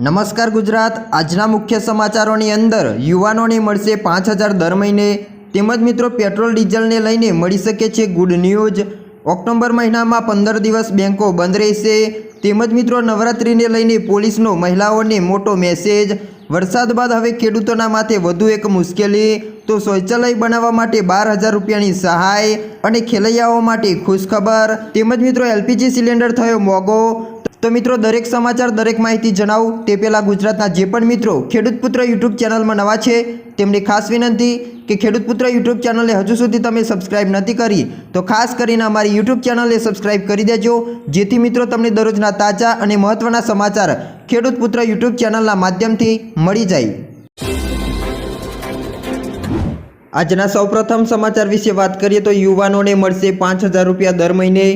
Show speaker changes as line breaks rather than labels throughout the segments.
નમસ્કાર ગુજરાત. આજના મુખ્ય સમાચારોની અંદર યુવાનોને મળશે પાંચ હજાર દર મહિને. તેમજ મિત્રો, પેટ્રોલ, ડીઝલને લઈને મળી શકે છે ગુડ ન્યૂઝ. ઓક્ટોબર મહિનામાં પંદર દિવસ બેંકો બંધ રહેશે. તેમજ મિત્રો, નવરાત્રિને લઈને પોલીસનો, મહિલાઓને મોટો મેસેજ. વરસાદ બાદ હવે ખેડૂતોના માથે વધુ એક મુશ્કેલી. તો શૌચાલય બનાવવા માટે બાર હજાર રૂપિયાની સહાય અને ખેલૈયાઓ માટે ખુશખબર. તેમજ મિત્રો, એલપીજી સિલિન્ડર થયો મોંઘો. તો મિત્રો, દરેક સમાચાર, દરેક માહિતી જણાવું. તે પહેલાં ગુજરાતના જે પણ મિત્રો ખેડૂત પુત્ર યુટ્યુબ ચેનલમાં નવા છે, તેમની ખાસ વિનંતી કે ખેડૂત પુત્ર યુટ્યુબ ચેનલને હજુ સુધી તમે સબસ્ક્રાઇબ નથી કરી, તો ખાસ કરીને અમારી યુટ્યુબ ચેનલને સબસ્ક્રાઇબ કરી દેજો. જેથી મિત્રો, તમને દરરોજના તાજા અને મહત્ત્વના સમાચાર ખેડૂત પુત્ર યુટ્યુબ ચેનલના માધ્યમથી મળી જાય. આજના સૌપ્રથમ સમાચાર વિશે વાત કરીએ તો યુવાનોને મળશે પાંચ હજાર રૂપિયા દર મહિને.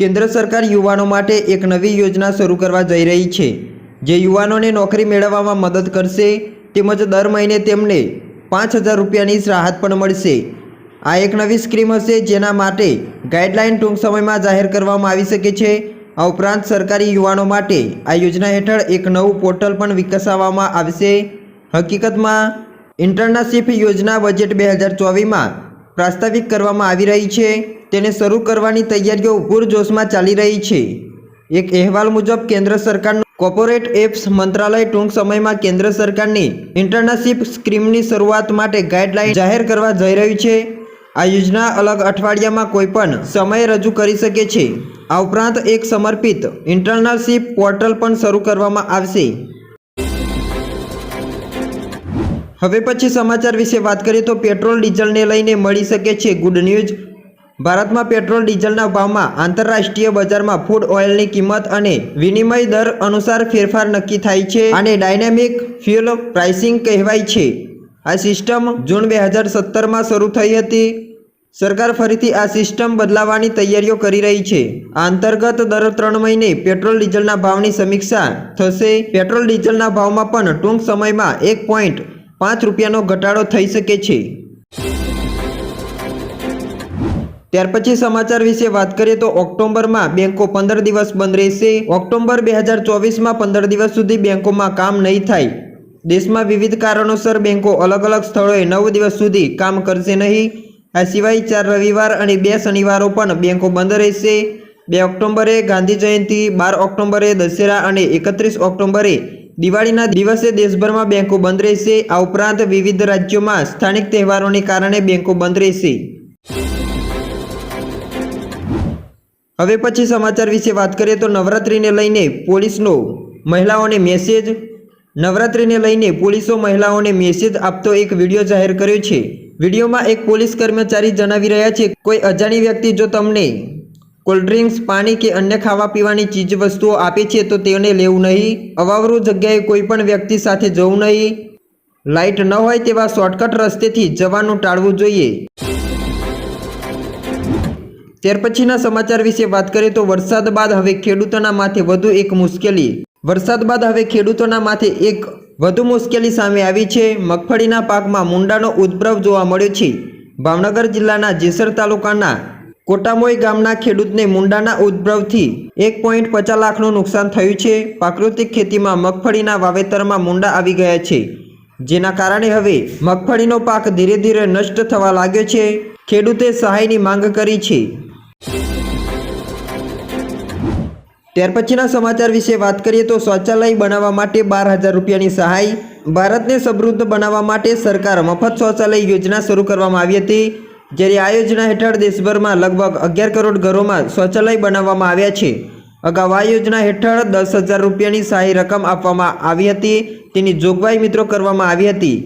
કેન્દ્ર સરકાર યુવાનો માટે એક નવી યોજના શરૂ કરવા જઈ રહી છે, જે યુવાનોને નોકરી મેળવવામાં મદદ કરશે તેમજ દર મહિને તેમને પાંચ હજાર રૂપિયાની રાહત પણ મળશે. આ એક નવી સ્કીમ હશે જેના માટે ગાઈડલાઇન ટૂંક સમયમાં જાહેર કરવામાં આવી શકે છે. આ ઉપરાંત સરકારી યુવાનો માટે આ યોજના હેઠળ એક નવું પોર્ટલ પણ વિકસાવવામાં આવશે. હકીકતમાં, ઇન્ટર્નશીપ યોજના બજેટ બે હજાર ચોવીસમાં પ્રાસ્તાવિક કરવામાં આવી રહી છે. તેને શરૂ કરવાની તૈયારીઓ પૂરજોશમાં ચાલી રહી છે. એક અહેવાલ મુજબ, કેન્દ્ર સરકારનું કોર્પોરેટ એપ્સ મંત્રાલય ટૂંક સમયમાં કેન્દ્ર સરકારની ઇન્ટર્નશીપ સ્કીમની શરૂઆત માટે ગાઈડલાઇન જાહેર કરવા જઈ રહ્યું છે. આ યોજના અલગ અઠવાડિયામાં કોઈપણ સમયે રજૂ કરી શકે છે. આ ઉપરાંત એક સમર્પિત ઇન્ટર્નશીપ પોર્ટલ પણ શરૂ કરવામાં આવશે. હવે પછી સમાચાર વિશે વાત કરીએ તો પેટ્રોલ, ડીઝલને લઈને મળી શકે છે ગુડ ન્યૂઝ. ભારતમાં પેટ્રોલ, ડીઝલના ભાવમાં આંતરરાષ્ટ્રીય બજારમાં ફૂડ ઓઇલની કિંમત અને વિનિમય દર અનુસાર ફેરફાર નક્કી થાય છે અને ડાયનેમિક ફ્યુલ પ્રાઇસિંગ કહેવાય છે. આ સિસ્ટમ જૂન બે હજાર સત્તરમાં શરૂ થઈ હતી. સરકાર ફરીથી આ સિસ્ટમ બદલાવવાની તૈયારીઓ કરી રહી છે. આ અંતર્ગત દર ત્રણ મહિને પેટ્રોલ, ડીઝલના ભાવની સમીક્ષા થશે. પેટ્રોલ, ડીઝલના ભાવમાં પણ ટૂંક સમયમાં એક પોઈન્ટ પાંચ રૂપિયાનો ઘટાડો થઈ શકે છે. ત્યાર પછી સમાચાર વિશે વાત કરીએ તો ઓક્ટોબરમાં બેંકો પંદર દિવસ બંધ રહેશે. ઓક્ટોબર બે હજાર ચોવીસમાં પંદર દિવસ સુધી બેંકોમાં કામ નહીં થાય. દેશમાં વિવિધ કારણોસર બેંકો અલગ અલગ સ્થળોએ નવ દિવસ સુધી કામ કરશે નહીં. આ સિવાય ચાર રવિવાર અને બે શનિવારો પણ બેંકો બંધ રહેશે. બે ઓક્ટોબરે ગાંધી જયંતિ, બાર ઓક્ટોબરે દશેરા અને એકત્રીસ ઓક્ટોબરે દિવાળીના દિવસે દેશભરમાં બેંકો બંધ રહેશે. આ ઉપરાંત વિવિધ રાજ્યોમાં સ્થાનિક તહેવારોને કારણે બેંકો બંધ રહેશે. હવે પછી સમાચાર વિશે વાત કરીએ તો નવરાત્રિને લઈને પોલીસનો મહિલાઓને મેસેજ નવરાત્રિને લઈને પોલીસો મહિલાઓને મેસેજ આપતો એક વીડિયો જાહેર કર્યો છે. વિડીયોમાં એક પોલીસ કર્મચારી જણાવી રહ્યા છે, કોઈ અજાણી વ્યક્તિ જો તમને કોલ્ડ્રિંક્સ પાણી કે અન્ય ખાવા પીવાની ચીજ વસ્તુઓ આપે છે, તો તેને લેવું નહીં. અવાવરું જગ્યાએ કોઈ પણ વ્યક્તિ સાથે જવું નહીં. લાઇટ ન હોય તેવા શોર્ટકટ રસ્તેથી જવાનું ટાળવું જોઈએ. ત્યાર પછીના સમાચાર વિશે વાત કરીએ તો વરસાદ બાદ હવે ખેડૂતોના માથે વધુ એક મુશ્કેલી. વરસાદ બાદ હવે ખેડૂતોના માથે એક વધુ મુશ્કેલી સામે આવી છે. મગફળીના પાકમાં મુંડાનો ઉદ્ભવ જોવા મળ્યો છે. ભાવનગર જિલ્લાના જેસર તાલુકાના કોટામોઈ ગામના ખેડૂતને મુંડાના ઉદ્ભવથી એક પોઈન્ટ પચાસ લાખનું નુકસાન થયું છે. પ્રાકૃતિક ખેતીમાં મગફળીના વાવેતરમાં મુંડા આવી ગયા છે. જેના કારણે હવે મગફળીનો પાક ધીરે ધીરે નષ્ટ થવા લાગ્યો છે. ખેડૂતે સહાયની માંગ કરી છે. ત્યાર પછીના સમાચાર વિશે વાત કરીએ તો શૌચાલય બનાવવા માટે બાર હજાર રૂપિયાની સહાય. ભારતને સમૃદ્ધ બનાવવા માટે સરકાર મફત શૌચાલય યોજના શરૂ કરવામાં આવી હતી જ્યારે આ યોજના હેઠળ દેશભરમાં લગભગ અગિયાર કરોડ ઘરોમાં શૌચાલય બનાવવામાં આવ્યા છે. અગાઉ આ યોજના હેઠળ દસ હજાર રૂપિયાની સહાય રકમ આપવામાં આવી હતી, તેની જોગવાઈ મિત્રો કરવામાં આવી હતી.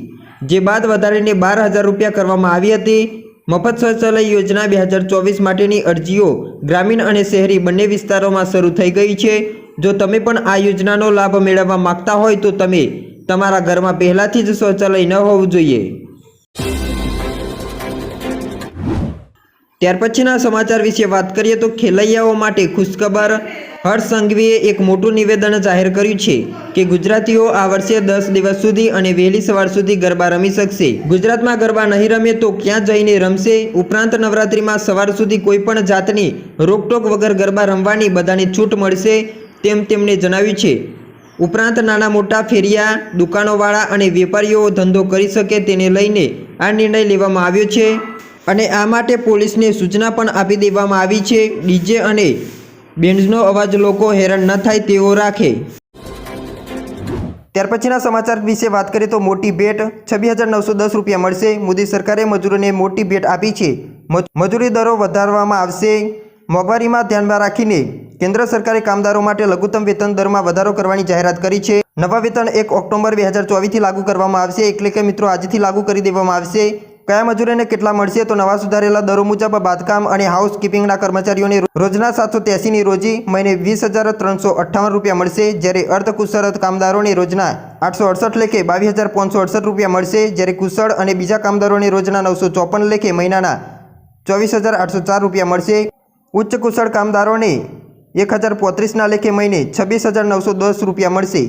જે બાદ વધારીને બાર હજાર રૂપિયા કરવામાં આવી હતી મફત શૌચાલય યોજના બે હજાર ચોવીસ માટેની અરજીઓ ગ્રામીણ અને શહેરી બંને વિસ્તારોમાં શરૂ થઈ ગઈ છે. જો તમે પણ આ યોજનાનો લાભ મેળવવા માંગતા હોય તો તમે તમારા ઘરમાં પહેલાંથી જ શૌચાલય ન હોવું જોઈએ. ત્યાર પછીના સમાચાર વિશે વાત કરીએ તો ખેલૈયાઓ માટે ખુશખબર હર્ષ સંઘવીએ એક મોટું નિવેદન જાહેર કર્યું છે કે ગુજરાતીઓ આ વર્ષે દસ દિવસ સુધી અને વહેલી સવાર સુધી ગરબા રમી શકશે. ગુજરાતમાં ગરબા નહીં રમે તો ક્યાં જઈને રમશે? ઉપરાંત નવરાત્રિમાં સવાર સુધી કોઈપણ જાતની રોકટોક વગર ગરબા રમવાની બધાને છૂટ મળશે તેમ તેમણે જણાવ્યું છે. ઉપરાંત નાના મોટા ફેરિયા, દુકાનોવાળા અને વેપારીઓ ધંધો કરી શકે તેને લઈને આ નિર્ણય લેવામાં આવ્યો છે. અને આ માટે પોલીસને સૂચના પણ આપી દેવામાં આવી છે. ડીજે અને બેન્ડનો અવાજ લોકો હેરાન ન થાય તેવો રાખે. ત્યાર પછીના સમાચાર વિશે વાત કરીએ તો મોટી ભેટ છવ્વીસ હજાર નવસો દસ રૂપિયા મળશે. મોદી સરકારે મજૂરોને મોટી ભેટ આપી છે. મજ- મજૂરી દરો વધારવામાં આવશે. મોંઘવારીમાં ધ્યાનમાં રાખીને કેન્દ્ર સરકારે કામદારો માટે લઘુત્તમ વેતન દરમાં વધારો કરવાની જાહેરાત કરી છે. નવા વેતન એક ઓક્ટોબર બે હજાર ચોવીસથી લાગુ કરવામાં આવશે. એટલે કે મિત્રો, આજથી લાગુ કરી દેવામાં આવશે. કયા મજૂરોને કેટલા મળશે તો નવા સુધારેલા દરો મુજબ બાંધકામ અને હાઉસકીપિંગના કર્મચારીઓને રોજના સાતસો ત્યાસીની રોજી મહિને વીસ હજાર ત્રણસો અઠ્ઠાવન રૂપિયા મળશે, જ્યારે અર્ધકુશળ કામદારોને રોજના આઠસો અડસઠ લેખે બાવીસ હજાર પાંચસો અડસઠ રૂપિયા મળશે, જ્યારે કુશળ અને બીજા કામદારોને રોજના નવસો ચોપન લેખે મહિનાના ચોવીસ હજાર આઠસો ચાર રૂપિયા મળશે. ઉચ્ચ કુશળ કામદારોને એક હજાર પોત્રીસના લેખે મહિને છવ્વીસ હજાર નવસો દસ રૂપિયા મળશે.